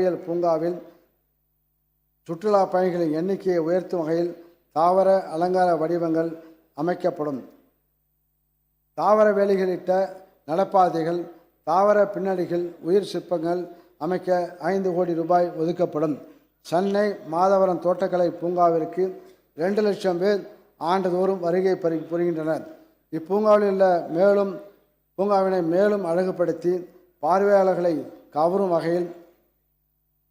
அறிவியல் பூங்காவில் சுற்றுலா பயணிகளின் எண்ணிக்கையை உயர்த்தும் வகையில் தாவர அலங்கார வடிவங்கள் அமைக்கப்படும். தாவர வேலிகளிட்ட நடப்பாதைகள் தாவர பின்னணிகள் உயிர் சிற்பங்கள் அமைக்க ஐந்து கோடி ரூபாய் ஒதுக்கப்படும். சென்னை மாதவரம் தோட்டக்கலை பூங்காவிற்கு ரெண்டு லட்சம் பேர் ஆண்டுதோறும் வருகை பரி புரிகின்றனர். இப்பூங்காவில் உள்ள மேலும் பூங்காவினை மேலும் அழகுபடுத்தி பார்வையாளர்களை கவரும் வகையில்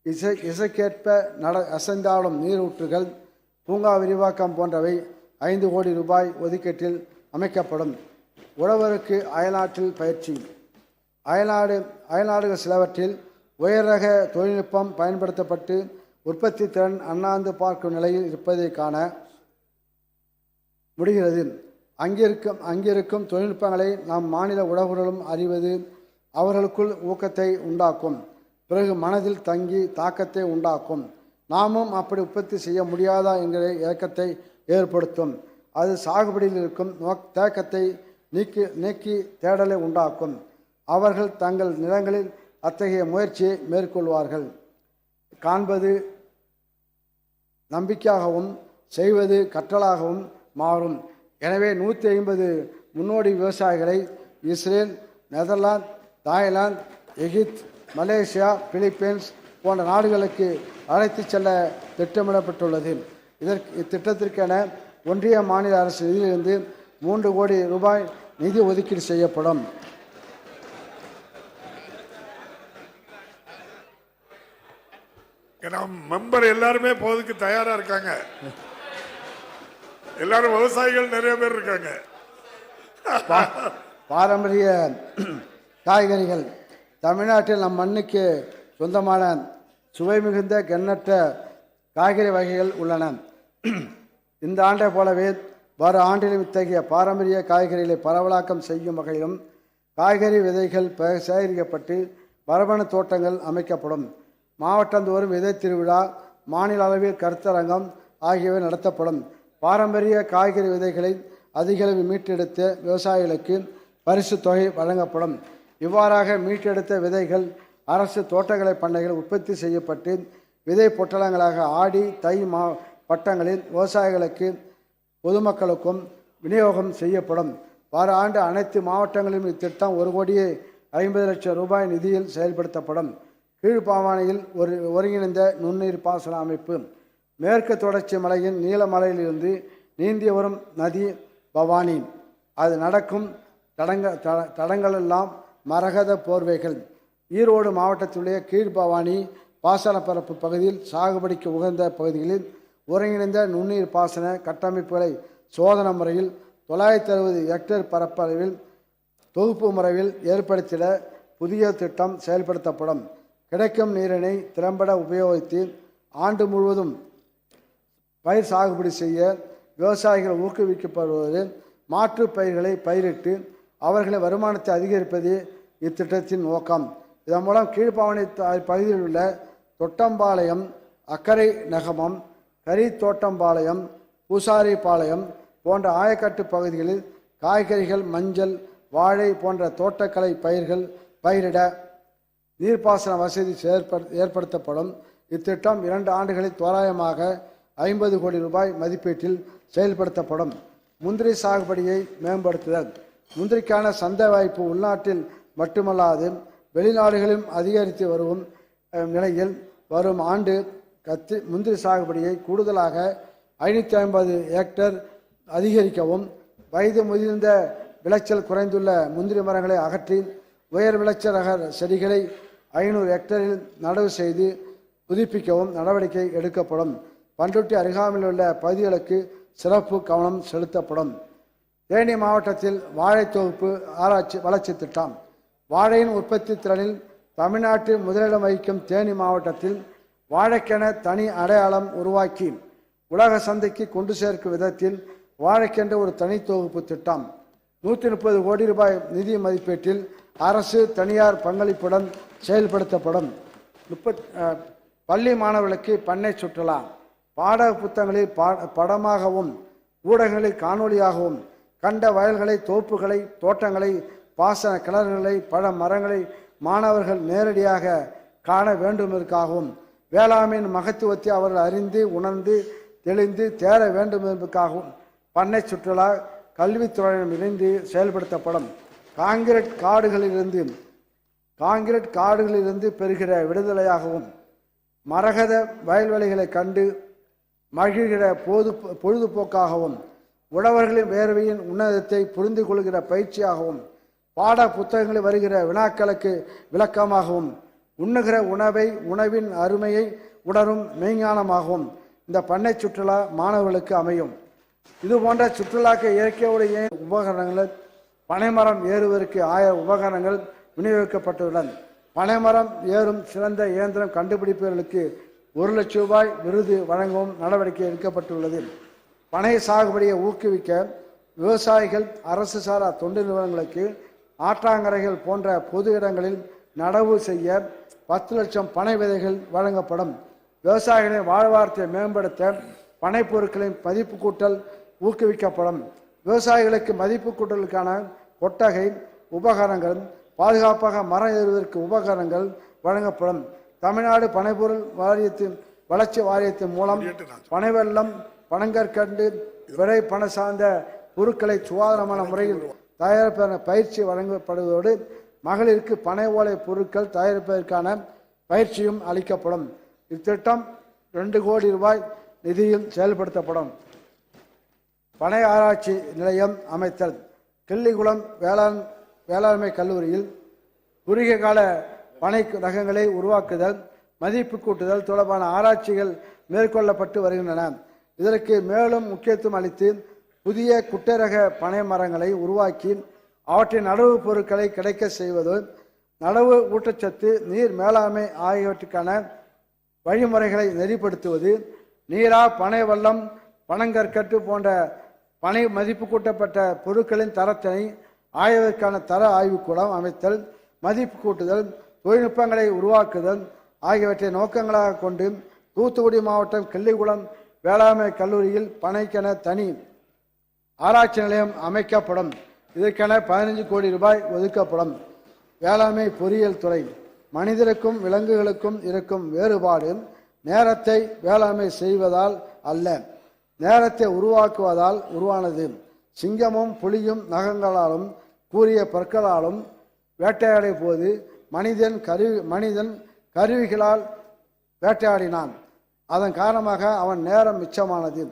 இசை இசைக்கேற்ப நட அசைந்தாடும் நீரூற்றுகள் பூங்கா விரிவாக்கம் போன்றவை ஐந்து கோடி ரூபாய் ஒதுக்கீட்டில் அமைக்கப்படும். உழவருக்கு அயல்நாட்டில் பயிற்சி. அயல்நாடு அயல்நாடுகள் சிலவற்றில் உயர் ரக தொழில்நுட்பம் பயன்படுத்தப்பட்டு உற்பத்தி திறன் அண்ணாந்து பார்க்கும் நிலையில் இருப்பதை காண முடிகிறது. அங்கிருக்கும் அங்கிருக்கும் தொழில்நுட்பங்களை நம் மாநில உழவர்களும் அறிவது அவர்களுக்குள் ஊக்கத்தை உண்டாக்கும். பிறகு மனதில் தங்கி தாக்கத்தை உண்டாக்கும். நாமும் அப்படி உற்பத்தி செய்ய முடியாதா என்கிற இயக்கத்தை ஏற்படுத்தும். அது சாகுபடியில் இருக்கும் நோக் தேக்கத்தை நீக்கி நீக்கி தேடலை உண்டாக்கும். அவர்கள் தங்கள் நிலங்களில் அத்தகைய முயற்சியை மேற்கொள்வார்கள். காண்பது நம்பிக்கையாகவும் செய்வது கற்றலாகவும் மாறும். எனவே நூற்றி ஐம்பது முன்னோடி விவசாயிகளை Israel Netherlands Thailand Egypt Malaysia Philippines போன்ற நாடுகளுக்கு அழைத்துச் செல்ல திட்டமிடப்பட்டுள்ளது. இதற்கு இத்திட்டத்திற்கென ஒன்றிய மாநில அரசு நிதியிலிருந்து மூன்று கோடி ரூபாய் நிதி ஒதுக்கீடு செய்யப்படும். ஏன்னா மெம்பர் எல்லாருமே போறதுக்கு தயாரா இருக்காங்க. எல்லாரும் விவசாயிகள் நிறைய பேர் இருக்காங்க. பாரம்பரிய காய்கறிகள் தமிழ்நாட்டில் நம் மண்ணுக்கு சொந்தமான சுவை மிகுந்த கெண்ணற்ற காய்கறி வகைகள் உள்ளன. இந்த ஆண்டை போலவே வரும் ஆண்டிலும் இத்தகைய பாரம்பரிய காய்கறிகளை பரவலாக்கம் செய்யும் வகையிலும் காய்கறி விதைகள் ப சேகரிக்கப்பட்டு மரபணு தோட்டங்கள் அமைக்கப்படும். மாவட்டந்தோறும் விதை திருவிழா மாநில அளவில் கருத்தரங்கம் ஆகியவை நடத்தப்படும். பாரம்பரிய காய்கறி விதைகளை அதிகளவில் மீட்டெடுத்த விவசாயிகளுக்கு பரிசு தொகை வழங்கப்படும். இவ்வாறாக மீட்டெடுத்த விதைகள் அரசு தோட்டக்கலை பண்ணைகள் உற்பத்தி செய்யப்பட்டு விதை பொட்டலங்களாக ஆடி தை மா பட்டங்களில் விவசாயிகளுக்கு பொதுமக்களுக்கும் விநியோகம் செய்யப்படும். வர ஆண்டு அனைத்து மாவட்டங்களிலும் இத்திட்டம் ஒரு கோடியே ஐம்பது லட்சம் ரூபாய் நிதியில் செயல்படுத்தப்படும். கீழ்ப்பாவானையில் ஒரு ஒருங்கிணைந்த நுண்ணீர் பாசன அமைப்பு. மேற்கு தொடர்ச்சி மலையின் நீலமலையிலிருந்து நீந்தி வரும் நதி பவானி. அது நடக்கும் தடங்க தடங்களெல்லாம் மரகத போர்வைகள். ஈரோடு மாவட்டத்திலுடைய கீழ்பவானி பாசனப்பரப்பு பகுதியில் சாகுபடிக்கு உகந்த பகுதிகளில் ஒருங்கிணைந்த நுண்ணீர் பாசன கட்டமைப்புகளை சோதனை முறையில் தொள்ளாயிரத்தி அறுபது ஹெக்டேர் பரப்பளவில் தொகுப்பு முறையில் ஏற்படுத்திட புதிய திட்டம் செயல்படுத்தப்படும். கிடைக்கும் நீரினை திறம்பட உபயோகித்து ஆண்டு முழுவதும் பயிர் சாகுபடி செய்ய விவசாயிகள் ஊக்குவிக்கப்படுவது மாற்று பயிர்களை பயிரிட்டு அவர்களின் வருமானத்தை அதிகரிப்பது இத்திட்டத்தின் நோக்கம். இதன் மூலம் கீழ்ப்பாவனை பகுதியில் உள்ள தொட்டம்பாளையம் அக்கரை நகமம் கரித்தோட்டம்பாளையம் பூசாரி பூசாரிபாளையம் போன்ற ஆயக்கட்டு பகுதிகளில் காய்கறிகள் மஞ்சள் வாழை போன்ற தோட்டக்கலை பயிர்கள் பயிரிட நீர்ப்பாசன வசதி ஏற்படுத்தப்படும். இத்திட்டம் இரண்டு ஆண்டுகளில் தோராயமாக ஐம்பது கோடி ரூபாய் மதிப்பீட்டில் செயல்படுத்தப்படும். முந்திரி சாகுபடியை மேம்படுத்துதல். முந்திரிக்கான சந்தை வாய்ப்பு உள்நாட்டில் மட்டுமல்லாது வெளிநாடுகளிலும் அதிகரித்து வரும் நிலையில் வரும் ஆண்டு கத்தி முந்திரி சாகுபடியை கூடுதலாக ஐநூற்றி ஐம்பது ஹெக்டர் அதிகரிக்கவும் வயது முதிர்ந்த விளைச்சல் குறைந்துள்ள முந்திரி மரங்களை அகற்றி உயர் விளைச்சல் ரக செடிகளை ஐநூறு ஹெக்டரில் நடவு செய்து புதுப்பிக்கவும் நடவடிக்கை எடுக்கப்படும். பண்ருட்டி அருகாமையில் உள்ள பகுதிகளுக்கு சிறப்பு கவனம் செலுத்தப்படும். தேனி மாவட்டத்தில் வாழை தொகுப்பு ஆராய்ச்சி வளர்ச்சி திட்டம். வாழையின் உற்பத்தி திறனில் தமிழ்நாட்டில் முதலிடம் வகிக்கும் தேனி மாவட்டத்தில் வாழைக்கென தனி அடையாளம் உருவாக்கி உலக சந்தைக்கு கொண்டு சேர்க்கும் விதத்தில் வாழைக்கென்ற ஒரு தனி தொகுப்பு திட்டம். நூற்றி முப்பது கோடி ரூபாய் நிதி மதிப்பீட்டில் அரசு தனியார் பங்களிப்புடன் செயல்படுத்தப்படும். முப்பத் பள்ளி மாணவர்களுக்கு பண்ணை சுற்றுலா. பாட புத்தகங்களில் பா- படமாகவும் ஊடகங்களில் காணொளியாகவும் கண்ட வயல்களை தோப்புகளை தோட்டங்களை பாசன கிணறுகளை பழ மரங்களை மாணவர்கள் நேரடியாக காண வேண்டுமென்பதற்காகவும் வேளாண்மையின் மகத்துவத்தை அவர்கள் அறிந்து உணர்ந்து தெளிந்து தேர வேண்டும் என்பதற்காகவும் பண்ணை சுற்றுலா கல்வித்துறையிடம் இணைந்து செயல்படுத்தப்படும். காங்கிரீட் காடுகளிலிருந்து காங்கிரீட் காடுகளிலிருந்து பெறுகிற விடுதலையாகவும் மரகத வயல்வெளிகளை கண்டு மகிழ்கிற பொது பொழுதுபோக்காகவும் உழவர்களின் வேர்வையின் உன்னதத்தை புரிந்து கொள்கிற பயிற்சியாகவும் பாட புத்தகங்களில் வருகிற வினாக்களுக்கு விளக்கமாகவும் உண்ணுகிற உணவை உணவின் அருமையை உணரும் மெய்ஞானமாகவும் இந்த பண்ணை சுற்றுலா மாணவர்களுக்கு அமையும். இது போன்ற சுற்றுலாக்கு இயற்கையுடைய உபகரணங்கள் பனைமரம் ஏறுவதற்கு ஆயிரம் உபகரணங்கள் விநியோகிக்கப்பட்டுள்ளன. பனைமரம் ஏறும் சிறந்த இயந்திரம் கண்டுபிடிப்பவர்களுக்கு ஒரு லட்சம் ரூபாய் விருது வழங்கவும் நடவடிக்கை எடுக்கப்பட்டுள்ளது. பனை சாகுபடியை ஊக்குவிக்க விவசாயிகள் அரசு சாரா தொண்டு நிறுவனங்களுக்கு ஆற்றாங்கரைகள் போன்ற பொது இடங்களில் நடவு செய்ய பத்து லட்சம் பனை விதைகள் வழங்கப்படும். விவசாயிகளின் வாழ்வாரத்தை மேம்படுத்த பனை பொருட்களின் மதிப்பு கூட்டல் ஊக்குவிக்கப்படும். விவசாயிகளுக்கு மதிப்பு கூட்டலுக்கான கொட்டகை உபகரணங்கள் பாதுகாப்பாக மரம் ஏறுவதற்கு உபகரணங்கள் வழங்கப்படும். தமிழ்நாடு பனைப்பொருள் வாரியத்தின் வளர்ச்சி வாரியத்தின் மூலம் பனை வெள்ளம் பனங்கற்கண்டு விரை பண சார்ந்த பொருட்களை சுகாதாரமான முறையில் தயாரிப்பதற்கான பயிற்சி வழங்கப்படுவதோடு மகளிருக்கு பனை ஓலை பொருட்கள் தயாரிப்பதற்கான பயிற்சியும் அளிக்கப்படும். இத்திட்டம் ரெண்டு கோடி ரூபாய் நிதியில் செயல்படுத்தப்படும். பனை ஆராய்ச்சி நிலையம் அமைத்தல். கிள்ளிகுளம் வேளாண் வேளாண்மை கல்லூரியில் குறுகிய கால பனை ரகங்களை உருவாக்குதல் மதிப்பு கூட்டுதல் தொடர்பான ஆராய்ச்சிகள் மேற்கொள்ளப்பட்டு வருகின்றன. இதற்கு மேலும் முக்கியத்துவம் அளித்து புதிய குட்டரக பனை மரங்களை உருவாக்கி அவற்றின் நடவு பொருட்களை கிடைக்க செய்வது நடவு ஊட்டச்சத்து நீர் மேலாண்மை ஆகியவற்றுக்கான வழிமுறைகளை நெறிப்படுத்துவது நீரா பனை வல்லம் பனங்கற்கட்டு போன்ற பனை மதிப்பு கூட்டப்பட்ட பொருட்களின் தரத்தினை ஆய்வதற்கான தர ஆய்வுக்கூடம் அமைத்தல் மதிப்பு கூட்டுதல் தொழில்நுட்பங்களை உருவாக்குதல் ஆகியவற்றை நோக்கங்களாக கொண்டு தூத்துக்குடி மாவட்டம் கிள்ளிகுளம் வேளாண்மை கல்லூரியில் பனைக்கென தனி ஆராய்ச்சி நிலையம் அமைக்கப்படும். இதற்கென பதினஞ்சு கோடி ரூபாய் ஒதுக்கப்படும். வேளாண்மை பொறியியல் துறை. மனிதருக்கும் விலங்குகளுக்கும் இருக்கும் வேறுபாடு நேரத்தை வேளாண்மை செய்வதால் அல்ல. நேரத்தை உருவாக்குவதால் உருவானது. சிங்கமும் புலியும் நகங்களாலும் கூறிய பற்களாலும் வேட்டையாடிய போது மனிதன் கருவி மனிதன் கருவிகளால் வேட்டையாடினான். அதன் காரணமாக அவன் நேரம் மிச்சமானது.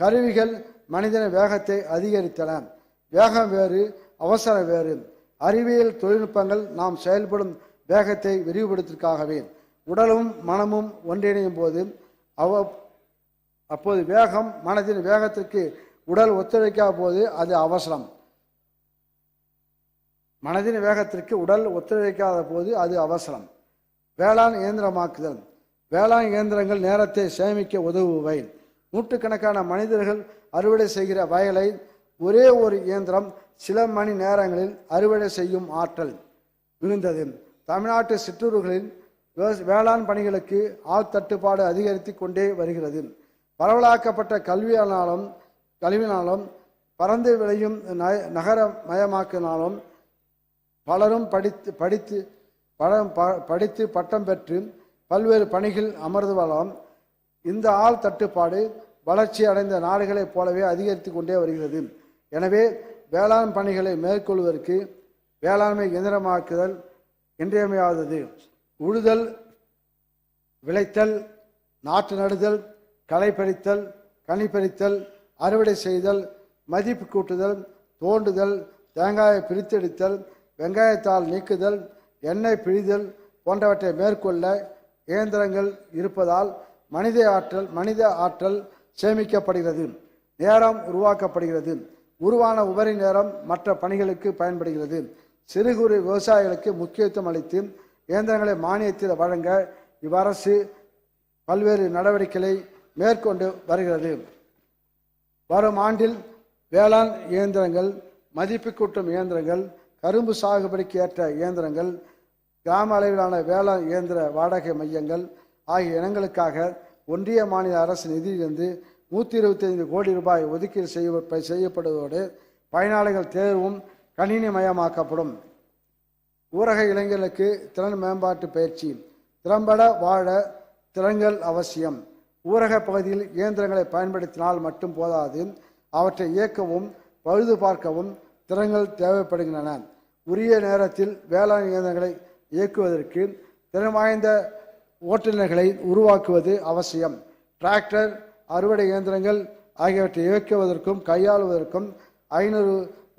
கருவிகள் மனிதன வேகத்தை அதிகரித்தன. வேகம் வேறு அவசரம் வேறு. அறிவியல் தொழில்நுட்பங்கள் நாம் செயல்படும் வேகத்தை விரிவுபடுத்திற்காகவே உடலும் மனமும் ஒன்றிணையும் போது அவ அப்போது வேகம் மனதின் வேகத்திற்கு உடல் ஒத்துழைக்காத போது அது அவசரம். மனதின் வேகத்திற்கு உடல் ஒத்துழைக்காத போது அது அவசரம். வேளாண் இயந்திரமாக்குதல். வேளாண் இயந்திரங்கள் நேரத்தை சேமிக்க உதவுவை நூற்றுக்கணக்கான மனிதர்கள் அறுவடை செய்கிற வயலை ஒரே ஒரு இயந்திரம் சில மணி நேரங்களில் அறுவடை செய்யும் ஆற்றல் இருந்தது தமிழ்நாட்டு சிற்றூர்களில் வேளாண் பணிகளுக்கு ஆள் தட்டுப்பாடு அதிகரித்து கொண்டே வருகிறது. பரவலாக்கப்பட்ட கல்வியானாலும் கல்வினாலும் பறந்து விளையும் ந- நகரமயமாக்கினாலும் பலரும் படித்து படித்து படம் ப- படித்து பட்டம் பெற்று பல்வேறு பணிகள் அமர்ந்து வளம் இந்த ஆள் தட்டுப்பாடு வளர்ச்சி அடைந்த நாடுகளைப் போலவே அதிகரித்து கொண்டே வருகிறது. எனவே வேளாண் பணிகளை மேற்கொள்வதற்கு வேளாண்மை இயந்திரமாக்குதல் இன்றியமையாதது. உழுதல் விளைத்தல் நாற்று நடுதல் களை பறித்தல் கனி பறித்தல் அறுவடை செய்தல் மதிப்பு கூட்டுதல் தோண்டுதல் தேங்காயை பிரித்தெடுத்தல் வெங்காயத்தால் நீக்குதல் எண்ணெய் பிழிதல் போன்றவற்றை மேற்கொள்ள இயந்திரங்கள் இருப்பதால் மனித ஆற்றல் மனித ஆற்றல் சேமிக்கப்படுகிறது. நேரம் உருவாக்கப்படுகிறது. உருவான உபரி நேரம் மற்ற பணிகளுக்கு பயன்படுகிறது. சிறு குறு விவசாயிகளுக்கு முக்கியத்துவம் அளித்து இயந்திரங்களை மானியத்தில் வழங்க இவ்வரசு பல்வேறு நடவடிக்கைகளை மேற்கொண்டு வருகிறது. வரும் ஆண்டில் வேளாண் இயந்திரங்கள் மதிப்பு கூட்டும் இயந்திரங்கள் கரும்பு சாகுபடிக்கு ஏற்ற இயந்திரங்கள் கிராம அளவிலான வேளாண் இயந்திர வாடகை மையங்கள் ஆகிய இனங்களுக்காக ஒன்றிய மாநில அரசு நிதியிலிருந்து நூற்றி இருபத்தைந்து கோடி ரூபாய் ஒதுக்கீடு செய்ய செய்யப்படுவதோடு பயனாளிகள் தேர்வும் கணினிமயமாக்கப்படும். ஊரக இளைஞர்களுக்கு திறன் மேம்பாட்டு பயிற்சி திறம்பட வாழ திறன்கள் அவசியம். ஊரக பகுதியில் இயந்திரங்களை பயன்படுத்தினால் மட்டும் போதாது அவற்றை இயக்கவும் பழுது பார்க்கவும் திறன்கள் தேவைப்படுகின்றன. உரிய நேரத்தில் வேளாண் இயந்திரங்களை இயக்குவதற்கு திறமாய்ந்த வாய்ந்த ஓட்டுநர்களை உருவாக்குவது அவசியம். டிராக்டர் அறுவடை இயந்திரங்கள் ஆகியவற்றை இயக்குவதற்கும் கையாளுவதற்கும் ஐநூறு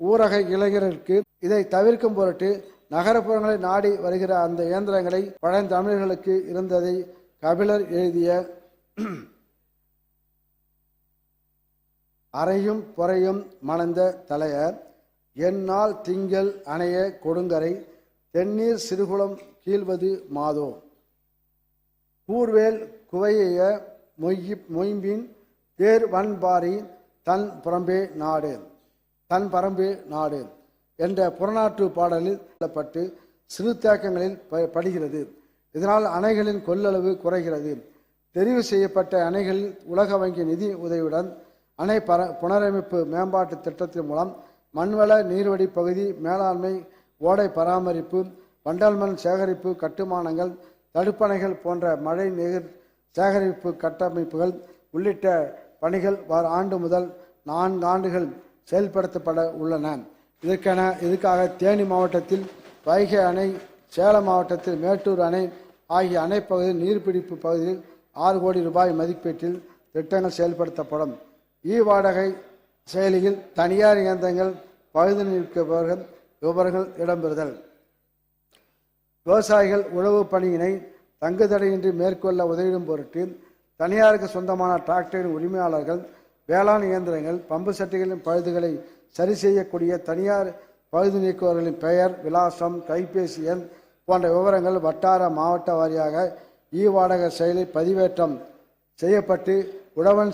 ஊரக இளைஞர்களுக்கு இதை தவிர்க்கும் பொருட்டு நகரப்புறங்களை நாடி வருகிற அந்த இயந்திரங்களை பழந்தமிழர்களுக்கு இருந்ததை கபிலர் எழுதிய அறையும் பொறையும் மணந்த தலையர் என்னால் திங்கள் அணைய கொடுங்கரை தென்னீர் சிறுகுளம் கீழ்வது மாதோ. கூர்வேல் குவைய மொய்யி மொயம்பின் தேர் வன்பாரி தன் புறம்பே நாடு தன் பரம்பே நாடு என்ற புறநாற்று பாடலில் சொல்லப்பட்டு சிறு தேக்கங்களில் ப- படுகிறது. இதனால் அணைகளின் கொள்ளளவு குறைகிறது. தெரிவு செய்யப்பட்ட அணைகளில் உலக வங்கி நிதி உதவியுடன் அணை பர புனரமைப்பு மேம்பாட்டு திட்டத்தின் மூலம் மண்வள நீர்வடி பகுதி மேலாண்மை ஓடை பராமரிப்பு வண்டல் மண் சேகரிப்பு கட்டுமானங்கள் தடுப்பணைகள் போன்ற மழை நீர் சேகரிப்பு கட்டமைப்புகள் உள்ளிட்ட பணிகள் வார ஆண்டு முதல் நான்கு ஆண்டுகள் செயல்படுத்தப்பட உள்ளன. இதற்கென இதுக்காக தேனி மாவட்டத்தில் வைகை அணை சேலம் மாவட்டத்தில் மேட்டூர் அணை ஆகிய அணைப்பகுதியில் நீர்பிடிப்பு பகுதியில் ஆறு கோடி ரூபாய் மதிப்பீட்டில் திட்டங்கள் செயல்படுத்தப்படும். இ வாடகை செயலியில் தனியார் இயந்திரங்கள் பகுதி நிற்கவர்கள் விபரங்கள் இடம்பெறுதல். விவசாயிகள் உழவு பணியினை தங்குதடையின்றி மேற்கொள்ள உதவிடும் பொருட்டு தனியாருக்கு சொந்தமான டிராக்டரின் உரிமையாளர்கள் வேளாண் இயந்திரங்கள் பம்பு சட்டிகளின் பழுதுகளை சரி செய்யக்கூடிய தனியார் பழுது நீக்குவர்களின் பெயர் விலாசம் கைபேசி எண் போன்ற விவரங்கள் வட்டார மாவட்ட வாரியாக இ வாடகை செயலில் பதிவேற்றம் செய்யப்பட்டு உழவன்